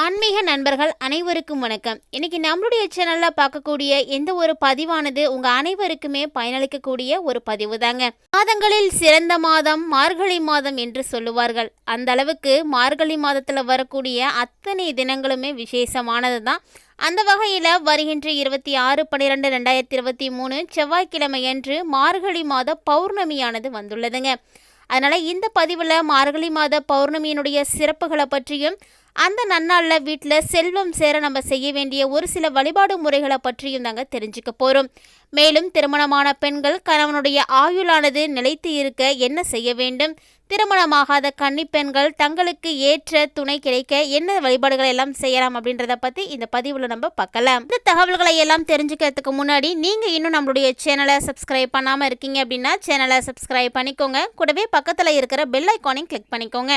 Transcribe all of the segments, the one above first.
ஆன்மீக நண்பர்கள் அனைவருக்கும் வணக்கம். இன்னைக்கு நம்மளுடைய சேனலில் பார்க்கக்கூடிய எந்த ஒரு பதிவானது உங்க அனைவருக்குமே பயனளிக்கக்கூடிய ஒரு பதிவு தாங்க மாதங்களில் சிறந்த மாதம் மார்கழி மாதம் என்று சொல்லுவார்கள். அந்த அளவுக்கு மார்கழி மாதத்தில் வரக்கூடிய அத்தனை தினங்களுமே விசேஷமானது தான் அந்த வகையில் வருகின்ற இருபத்தி ஆறு பன்னிரெண்டு ரெண்டாயிரத்தி இருபத்தி மூணு செவ்வாய்க்கிழமையன்று மார்கழி மாத பௌர்ணமியானது வந்துள்ளதுங்க. அதனால் இந்த பதிவில் மார்கழி மாத பௌர்ணமியினுடைய சிறப்புகளை பற்றியும் அந்த நன்னாளில் வீட்டில் செல்வம் சேர நம்ம செய்ய வேண்டிய ஒரு சில வழிபாடு முறைகளை பற்றியும் தாங்க தெரிஞ்சுக்க போகிறோம் மேலும் திருமணமான பெண்கள் கணவனுடைய ஆயுளானது நிலைத்து இருக்க என்ன செய்ய வேண்டும்? திருமணமாகாத கன்னி பெண்கள் தங்களுக்கு ஏற்ற துணை கிடைக்க என்ன வழிபாடுகளை எல்லாம் செய்யலாம் அப்படின்றத பற்றி இந்த பதிவில் நம்ம பார்க்கலாம். இந்த தகவல்களை எல்லாம் தெரிஞ்சுக்கிறதுக்கு முன்னாடி நீங்கள் இன்னும் நம்மளுடைய சேனலை சப்ஸ்கிரைப் பண்ணாமல் இருக்கீங்க அப்படின்னா சேனலை சப்ஸ்கிரைப் பண்ணிக்கோங்க. கூடவே பக்கத்தில் இருக்கிற பெல் ஐக்கானையும் கிளிக் பண்ணிக்கோங்க.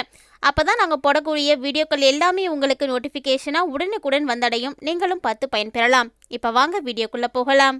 அப்போ தான் நாங்கள் போடக்கூடிய வீடியோக்கள் எல்லாமே உங்களுக்கு நோட்டிஃபிகேஷனாக உடனுக்குடன் வந்தடையும். நீங்களும் பார்த்து பயன்பெறலாம். இப்போ வாங்க வீடியோக்குள்ளே போகலாம்.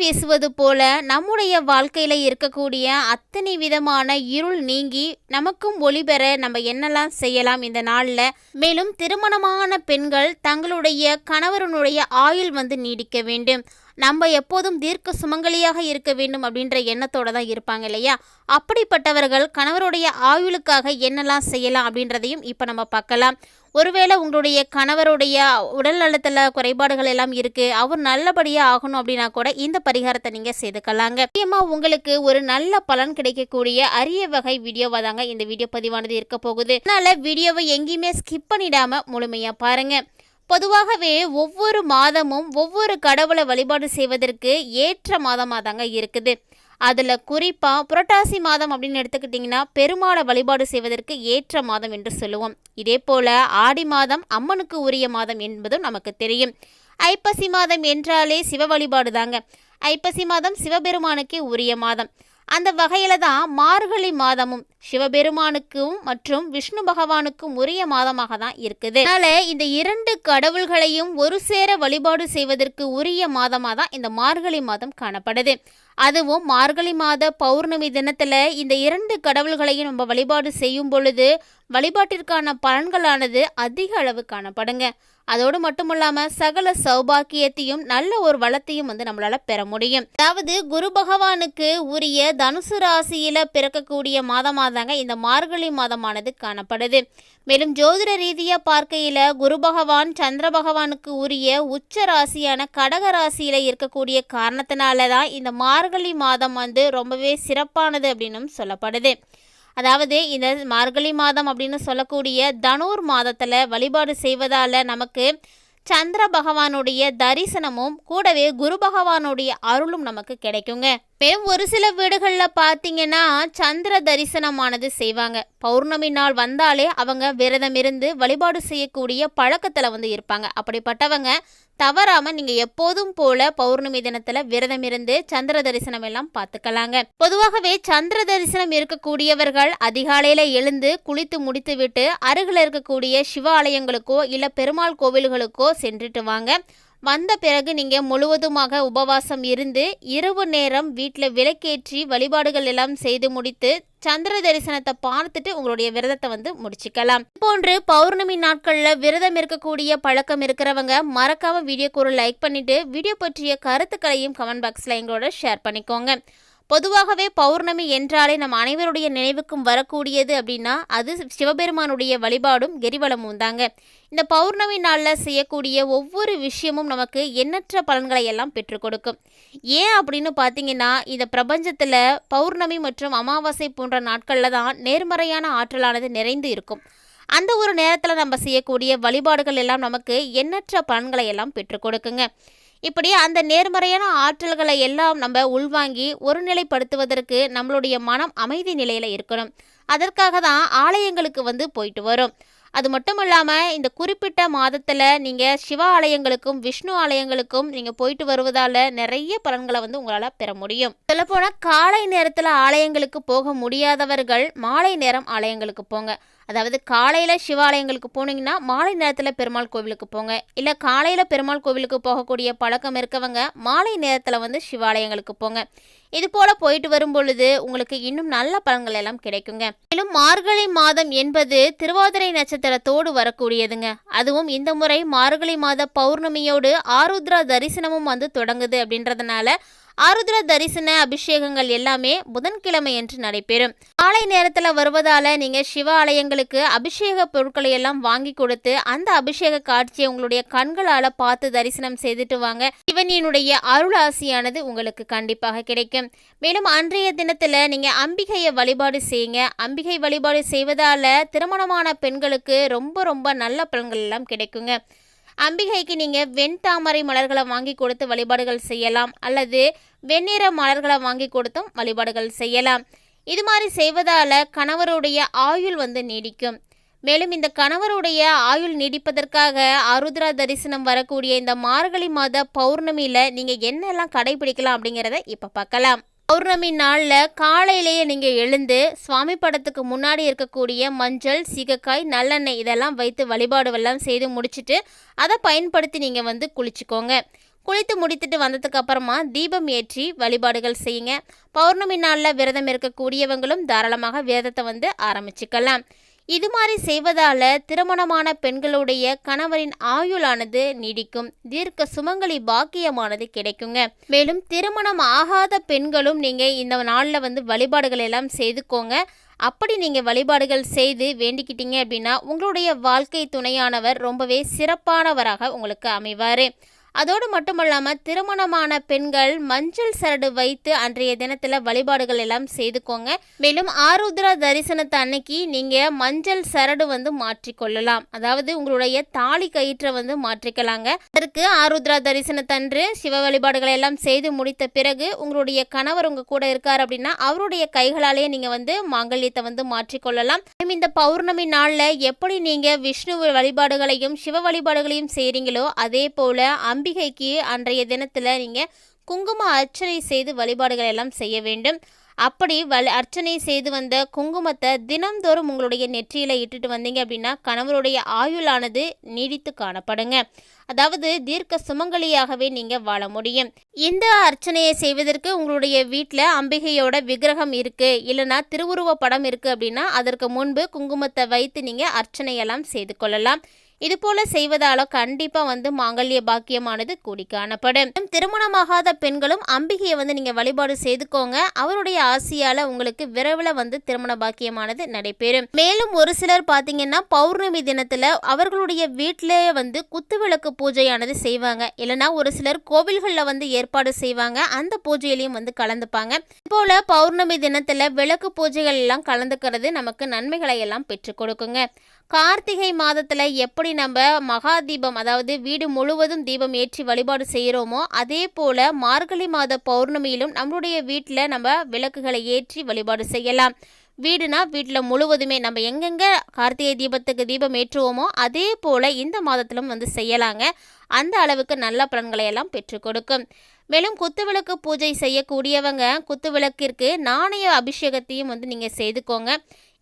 வீசுவது போல நம்முடைய வாழ்க்கையில் இருக்கக்கூடிய அத்தனை விதமான இருள் நீங்கி நமக்கும் ஒளி பெற நம்ம என்னெல்லாம் செய்யலாம் இந்த நாளில்? மேலும் திருமணமான பெண்கள் தங்களுடைய கணவரனுடைய ஆயுள் வந்து நீடிக்க வேண்டும். நம்ம எப்போதும் தீர்க்க சுமங்கலியாக இருக்க வேண்டும் அப்படின்ற எண்ணத்தோடு தான் இருப்பாங்க இல்லையா? அப்படிப்பட்டவர்கள் கணவருடைய ஆயுளுக்காக என்னெல்லாம் செய்யலாம் அப்படின்றதையும் இப்போ நம்ம பார்க்கலாம். ஒருவேளை உங்களுடைய கணவருடைய உடல் நலத்தில் குறைபாடுகள் எல்லாம் இருக்கு அவர் நல்லபடியாக ஆகணும் அப்படின்னா கூட இந்த பரிகாரத்தை நீங்கள் செய்துக்கலாங்க. முக்கியமாக உங்களுக்கு ஒரு நல்ல பலன் கிடைக்கக்கூடிய அரிய வகை வீடியோவாக தாங்க இந்த வீடியோ பதிவானது இருக்க போகுது. அதனால வீடியோவை எங்கேயுமே ஸ்கிப் பண்ணிடாம முழுமையாக பாருங்க. பொதுவாகவே ஒவ்வொரு மாதமும் ஒவ்வொரு கடவுளை வழிபாடு செய்வதற்கு ஏற்ற மாதமாக தாங்க இருக்குது. அதில் குறிப்பாக புரட்டாசி மாதம் அப்படின்னு எடுத்துக்கிட்டிங்கன்னா பெருமாளை வழிபாடு செய்வதற்கு ஏற்ற மாதம் என்று சொல்லுவோம். இதே போல் ஆடி மாதம் அம்மனுக்கு உரிய மாதம் என்பதும் நமக்கு தெரியும். ஐப்பசி மாதம் என்றாலே சிவ வழிபாடு தாங்க. ஐப்பசி மாதம் சிவபெருமானுக்கே உரிய மாதம். அந்த வகையில் தான் மார்கழி மாதமும் சிவபெருமானுக்கும் மற்றும் விஷ்ணு பகவானுக்கும் உரிய மாதமாக தான் இருக்குது. அதனால இந்த இரண்டு கடவுள்களையும் ஒரு சேர வழிபாடு செய்வதற்கு உரிய மாதமாக தான் இந்த மார்கழி மாதம் காணப்படுது. அதுவும் மார்கழி மாத பௌர்ணமி தினத்தில் இந்த இரண்டு கடவுள்களையும் நம்ம வழிபாடு செய்யும் பொழுது வழிபாட்டிற்கான பலன்களானது அதிக அளவு காணப்படுங்க. அதோடு மட்டும் இல்லாமல் சகல சௌபாக்கியத்தையும் நல்ல ஒரு வளத்தையும் வந்து நம்மளால் பெற முடியும். அதாவது குரு பகவானுக்கு உரிய தனுசு ராசியில் பிறக்கக்கூடிய மாதமாக தாங்க இந்த மார்கழி மாதமானது காணப்படுது. மேலும் ஜோதிட ரீதியாக பார்க்கையில் குரு பகவான் சந்திர பகவானுக்கு உரிய உச்ச ராசியான கடக ராசியில் இருக்கக்கூடிய காரணத்தினால தான் இந்த மார்கழி மாதம் வந்து ரொம்பவே சிறப்பானது அப்படின்னும் சொல்லப்படுது. அதாவது இந்த மார்கழி மாதம் அப்படின்னு சொல்லக்கூடிய தனூர் மாதத்தில் வழிபாடு செய்வதால் நமக்கு சந்திர பகவானுடைய தரிசனமும் கூடவே குரு பகவானுடைய அருளும் நமக்கு கிடைக்குங்க. மேலும் ஒரு சில வீடுகளில் பார்த்தீங்கன்னா சந்திர தரிசனமானது செய்வாங்க. பௌர்ணமி நாள் வந்தாலே அவங்க விரதம் இருந்து வழிபாடு செய்யக்கூடிய பழக்கத்தில் வந்து இருப்பாங்க. அப்படிப்பட்டவங்க தவறாமல் நீங்கள் எப்போதும் போல பௌர்ணமி தினத்தில் விரதம் இருந்து சந்திர தரிசனம் எல்லாம் பார்த்துக்கலாங்க பொதுவாகவே சந்திர தரிசனம் இருக்கக்கூடியவர்கள் அதிகாலையில் எழுந்து குளித்து முடித்து விட்டு அருகில் இருக்கக்கூடிய சிவ ஆலயங்களுக்கோ பெருமாள் கோவில்களுக்கோ சென்றுட்டு வாங்க. வந்த பிறகு நீங்கள் முழுவதுமாக உபவாசம் இருந்து இரவு நேரம் வீட்டில் விளக்கேற்றி வழிபாடுகள் எல்லாம் செய்து முடித்து சந்திர தரிசனத்தை பார்த்துட்டு உங்களுடைய விரதத்தை வந்து முடிச்சுக்கலாம். போன்று பௌர்ணமி நாட்களில் விரதம் இருக்கக்கூடிய பழக்கம் இருக்கிறவங்க மறக்காம வீடியோக்கு ஒரு லைக் பண்ணிட்டு வீடியோ பற்றிய கருத்துக்களையும் கமெண்ட் பாக்ஸில் எங்களோட ஷேர் பண்ணிக்கோங்க. பொதுவாகவே பௌர்ணமி என்றாலே நம் அனைவருடைய நினைவுக்கும் வரக்கூடியது அப்படின்னா அது சிவபெருமானுடைய வழிபாடும் கிரிவலமும் தாங்க. இந்த பௌர்ணமி நாளில் செய்யக்கூடிய ஒவ்வொரு விஷயமும் நமக்கு எண்ணற்ற பலன்களை எல்லாம் பெற்றுக் கொடுக்கும். ஏன் அப்படின்னு பார்த்தீங்கன்னா இந்த பிரபஞ்சத்தில் பௌர்ணமி மற்றும் அமாவாசை போன்ற நாட்களில் தான் நேர்மறையான ஆற்றலானது நிறைந்து இருக்கும். அந்த ஒரு நேரத்தில் நம்ம செய்யக்கூடிய வழிபாடுகள் எல்லாம் நமக்கு எண்ணற்ற பலன்களை எல்லாம் பெற்றுக் கொடுக்குங்க. இப்படி அந்த நேர்மறையான ஆற்றல்களை எல்லாம் நம்ம உள்வாங்கி ஒருநிலைப்படுத்துவதற்கு நம்மளுடைய மனம் அமைதி நிலையில் இருக்கணும். அதற்காக தான் ஆலயங்களுக்கு வந்து போயிட்டு வரும். அது மட்டும் இல்லாமல் இந்த குறிப்பிட்ட மாதத்தில் நீங்கள் சிவ ஆலயங்களுக்கும் விஷ்ணு ஆலயங்களுக்கும் நீங்கள் போயிட்டு வருவதால் நிறைய பலன்களை வந்து உங்களால் பெற முடியும். சொல்லப்போனால் காலை நேரத்தில் ஆலயங்களுக்கு போக முடியாதவர்கள் மாலை நேரம் ஆலயங்களுக்கு போங்க. அதாவது காலையில் சிவாலயங்களுக்கு போனீங்கன்னா மாலை நேரத்தில் பெருமாள் கோவிலுக்கு போங்க. இல்லை காலையில் பெருமாள் கோவிலுக்கு போகக்கூடிய பழக்கம் இருக்கவங்க மாலை நேரத்தில் வந்து சிவாலயங்களுக்கு போங்க. இது போல போயிட்டு வரும் பொழுது உங்களுக்கு இன்னும் நல்ல பலன்கள் எல்லாம் கிடைக்குங்க. மேலும் மார்கழி மாதம் என்பது திருவாதிரை நட்சத்திரத்தோடு வரக்கூடியதுங்க. அதுவும் இந்த முறை மார்கழி மாத பௌர்ணமியோடு ஆருத்ரா தரிசனமும் வந்து தொடங்குது அப்படின்றதுனால ஆருத்ரா தரிசன அபிஷேகங்கள் எல்லாமே புதன்கிழமை என்று நடைபெறும். காலை நேரத்தில் வருவதால நீங்க சிவ ஆலயங்களுக்கு அபிஷேக பொருட்களை எல்லாம் வாங்கி கொடுத்து அந்த அபிஷேக காட்சியை உங்களுடைய கண்களால பார்த்து தரிசனம் செய்துட்டு வாங்க. சிவனியினுடைய அருளாசியானது உங்களுக்கு கண்டிப்பாக கிடைக்கும். மேலும் அன்றைய தினத்துல நீங்க அம்பிகையை வழிபாடு செய்யுங்க. அம்பிகை வழிபாடு செய்வதால திருமணமான பெண்களுக்கு ரொம்ப ரொம்ப நல்ல பலன்கள் எல்லாம் கிடைக்குங்க. அம்பிகைக்கு நீங்கள் வெண்தாமரை மலர்களை வாங்கி கொடுத்து வழிபாடுகள் செய்யலாம் அல்லது வெண்ணிற மலர்களை வாங்கி கொடுத்தும் வழிபாடுகள் செய்யலாம். இது மாதிரி செய்வதால் கணவருடைய ஆயுள் வந்து நீடிக்கும். மேலும் இந்த கணவருடைய ஆயுள் நீடிப்பதற்காக அருத்ரா தரிசனம் வரக்கூடிய இந்த மார்கழி மாத பௌர்ணமியில் நீங்கள் என்னெல்லாம் கடைபிடிக்கலாம் அப்படிங்கிறத இப்போ பார்க்கலாம். பௌர்ணமி நாளில் காலையிலேயே நீங்கள் எழுந்து சுவாமி படத்துக்கு முன்னாடி இருக்கக்கூடிய மஞ்சள் சீகக்காய் நல்லெண்ணெய் இதெல்லாம் வைத்து வழிபாடு எல்லாம் செய்து முடிச்சுட்டு அதை பயன்படுத்தி நீங்கள் வந்து குளிச்சுக்கோங்க. குளித்து முடித்துட்டு வந்ததுக்கு அப்புறமா தீபம் ஏற்றி வழிபாடுகள் செய்யுங்க. பௌர்ணமி நாளில் விரதம் இருக்கக்கூடியவங்களும் தாராளமாக விரதத்தை வந்து ஆரம்பிச்சுக்கலாம். இது மாதிரி செய்வதால திருமணமான பெண்களுடைய கணவரின் ஆயுளானது நீடிக்கும். தீர்க்க சுமங்கலி பாக்கியமானது கிடைக்குங்க. மேலும் திருமணம் ஆகாத பெண்களும் நீங்க இந்த நாளில் வந்து வழிபாடுகள் எல்லாம் செய்துக்கோங்க. அப்படி நீங்கள் வழிபாடுகள் செய்து வேண்டிக்கிட்டீங்க அப்படின்னா உங்களுடைய வாழ்க்கை துணையானவர் ரொம்பவே சிறப்பானவராக உங்களுக்கு அமைவார். அதோடு மட்டுமல்லாமல் திருமணமான பெண்கள் மஞ்சள் சரடு வைத்து அன்றைய தினத்தில் வழிபாடுகள் எல்லாம் செய்துக்கோங்க. மேலும் ஆருத்ரா தரிசனத்தை அன்னைக்கு நீங்கள் மஞ்சள் சரடு வந்து மாற்றிக்கொள்ளலாம். அதாவது உங்களுடைய தாலி கயிற்றை வந்து மாற்றிக்கலாங்க. அதற்கு ஆருத்ரா தரிசனத்தன்று சிவ வழிபாடுகளை எல்லாம் செய்து முடித்த பிறகு உங்களுடைய கணவர் உங்க கூட இருக்கார் அப்படின்னா அவருடைய கைகளாலேயே நீங்கள் வந்து மாங்கல்யத்தை வந்து மாற்றிக்கொள்ளலாம். இந்த பௌர்ணமி நாளில் எப்படி நீங்கள் விஷ்ணு வழிபாடுகளையும் சிவ வழிபாடுகளையும் செய்கிறீங்களோ அதே போல் அம்பிகைக்கு அன்றைய தினத்தில் நீங்கள் குங்கும அர்ச்சனை செய்து வழிபாடுகள் எல்லாம் செய்ய வேண்டும். அப்படி வல் அர்ச்சனை செய்து வந்த குங்குமத்தை தினம்தோறும் உங்களுடைய நெற்றியில் இட்டுட்டு வந்தீங்க அப்படின்னா கணவருடைய ஆயுளானது நீடித்து காணப்படுங்க. அதாவது தீர்க்க சுமங்கலியாகவே நீங்கள் வாழ முடியும். இந்த அர்ச்சனையை செய்வதற்கு உங்களுடைய வீட்டில் அம்பிகையோட விக்கிரகம் இருக்குது இல்லைனா திருவுருவ படம் இருக்குது அப்படின்னா அதற்கு முன்பு குங்குமத்தை வைத்து நீங்கள் அர்ச்சனையெல்லாம் செய்து கொள்ளலாம். இது போல செய்வதால கண்டிப்பா வந்து மாங்கல்ய பாக்கியமானது கூடி காணப்படும். திருமணமாகாத பெண்களும் அம்பிகையை வந்து நீங்க வழிபாடு செய்துக்கோங்க. அவருடைய ஆசையால உங்களுக்கு விரைவில் வந்து திருமண பாக்கியமானது நடைபெறும். மேலும் ஒரு சிலர் பாத்தீங்கன்னா பௌர்ணமி தினத்துல அவர்களுடைய வீட்டிலேயே வந்து குத்துவிளக்கு பூஜையானது செய்வாங்க. இல்லைன்னா ஒரு சிலர் கோவில்களில் வந்து ஏற்பாடு செய்வாங்க. அந்த பூஜையிலையும் வந்து கலந்துப்பாங்க. போல பௌர்ணமி தினத்துல விளக்கு பூஜைகள் எல்லாம் கலந்துக்கிறது நமக்கு நன்மைகளை எல்லாம் பெற்றுக் கொடுக்குங்க. கார்த்திகை மாதத்தில் எப்படி நம்ம மகா தீபம் அதாவது வீடு முழுவதும் தீபம் ஏற்றி வழிபாடு செய்கிறோமோ அதே போல் மார்கழி மாத பௌர்ணமியிலும் நம்மளுடைய வீட்டில் நம்ம விளக்குகளை ஏற்றி வழிபாடு செய்யலாம். வீடுனா வீட்டில் முழுவதுமே நம்ம எங்கெங்கே கார்த்திகை தீபத்துக்கு தீபம் ஏற்றுவோமோ அதே போல் இந்த மாதத்திலும் வந்து செய்யலாங்க. அந்த அளவுக்கு நல்ல பலன்களை எல்லாம் பெற்றுக் கொடுக்கும். மேலும் குத்துவிளக்கு பூஜை செய்யக்கூடியவங்க குத்துவிளக்கிற்கு நாணய அபிஷேகத்தையும் வந்து நீங்கள் செய்துக்கோங்க.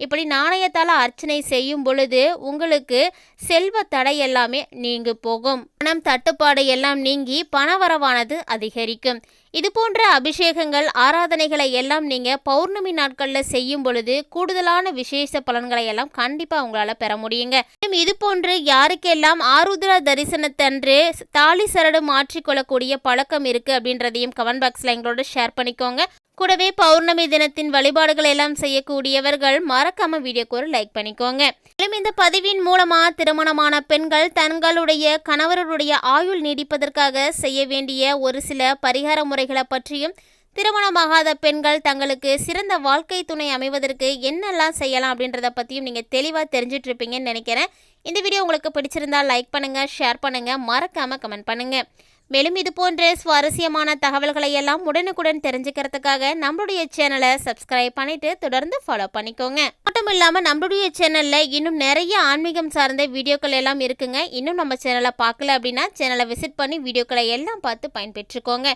இப்படி நாணயத்தால் அர்ச்சனை செய்யும் பொழுது உங்களுக்கு செல்வ தடை எல்லாமே நீங்கு போகும். பணம் தட்டுப்பாடு எல்லாம் நீங்கி பணவரவானது அதிகரிக்கும். இது போன்ற அபிஷேகங்கள் ஆராதனைகளை எல்லாம் நீங்க பௌர்ணமி நாட்களில் செய்யும் பொழுது கூடுதலான விசேஷ பலன்களை எல்லாம் கண்டிப்பா உங்களால பெற முடியுங்க. மேலும் இது போன்று யாருக்கெல்லாம் ஆருத்ரா தரிசனத்தன்று தாலி சரடு மாற்றிக்கொள்ளக்கூடிய பழக்கம் இருக்கு அப்படின்றதையும் கமெண்ட் பாக்ஸ்ல எங்களோட ஷேர் பண்ணிக்கோங்க. கூடவே பௌர்ணமி தினத்தின் வழிபாடுகள் எல்லாம் செய்யக்கூடியவர்கள் மறக்காம வீடியோக்கு ஒரு லைக் பண்ணிக்கோங்க. மேலும் இந்த பதிவின் மூலமா திருமணமான பெண்கள் தங்களுடைய கணவருடைய ஆயுள் நீடிப்பதற்காக செய்ய வேண்டிய ஒரு சில பரிகார முறைகளை பற்றியும் திருமணமாகாத பெண்கள் தங்களுக்கு சிறந்த வாழ்க்கை துணை அமைவதற்கு என்னெல்லாம் செய்யலாம் அப்படின்றத பற்றியும் நீங்கள் தெளிவாக தெரிஞ்சிட்டு இருப்பீங்கன்னு நினைக்கிறேன். இந்த வீடியோ உங்களுக்கு பிடிச்சிருந்தா லைக் பண்ணுங்கள் ஷேர் பண்ணுங்கள் மறக்காமல் கமெண்ட் பண்ணுங்கள் மேலும் இது போன்ற சுவாரஸ்யமான தகவல்களை எல்லாம் உடனுக்குடன் தெரிஞ்சுக்கிறதுக்காக நம்மளுடைய சேனலை சப்ஸ்கிரைப் பண்ணிட்டு தொடர்ந்து ஃபாலோ பண்ணிக்கோங்க. மட்டும் இல்லாமல் நம்மளுடைய சேனல்ல இன்னும் நிறைய ஆன்மீகம் சார்ந்த வீடியோக்கள் எல்லாம் இருக்குங்க. இன்னும் நம்ம சேனலை பார்க்கல அப்படின்னா சேனலை விசிட் பண்ணி வீடியோக்களை எல்லாம் பார்த்து பயன்பெற்றுக்கோங்க.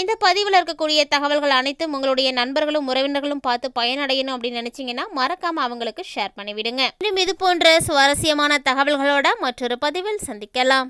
இந்த பதிவில் இருக்கக்கூடிய தகவல்கள் அனைத்தும் உங்களுடைய நண்பர்களும் உறவினர்களும் பார்த்து பயனடையணும் அப்படின்னு நினைச்சிங்கன்னா மறக்காம அவங்களுக்கு ஷேர் பண்ணிவிடுங்க. இன்னும் இது போன்ற சுவாரஸ்யமான தகவல்களோட மற்றொரு பதிவில் சந்திக்கலாம்.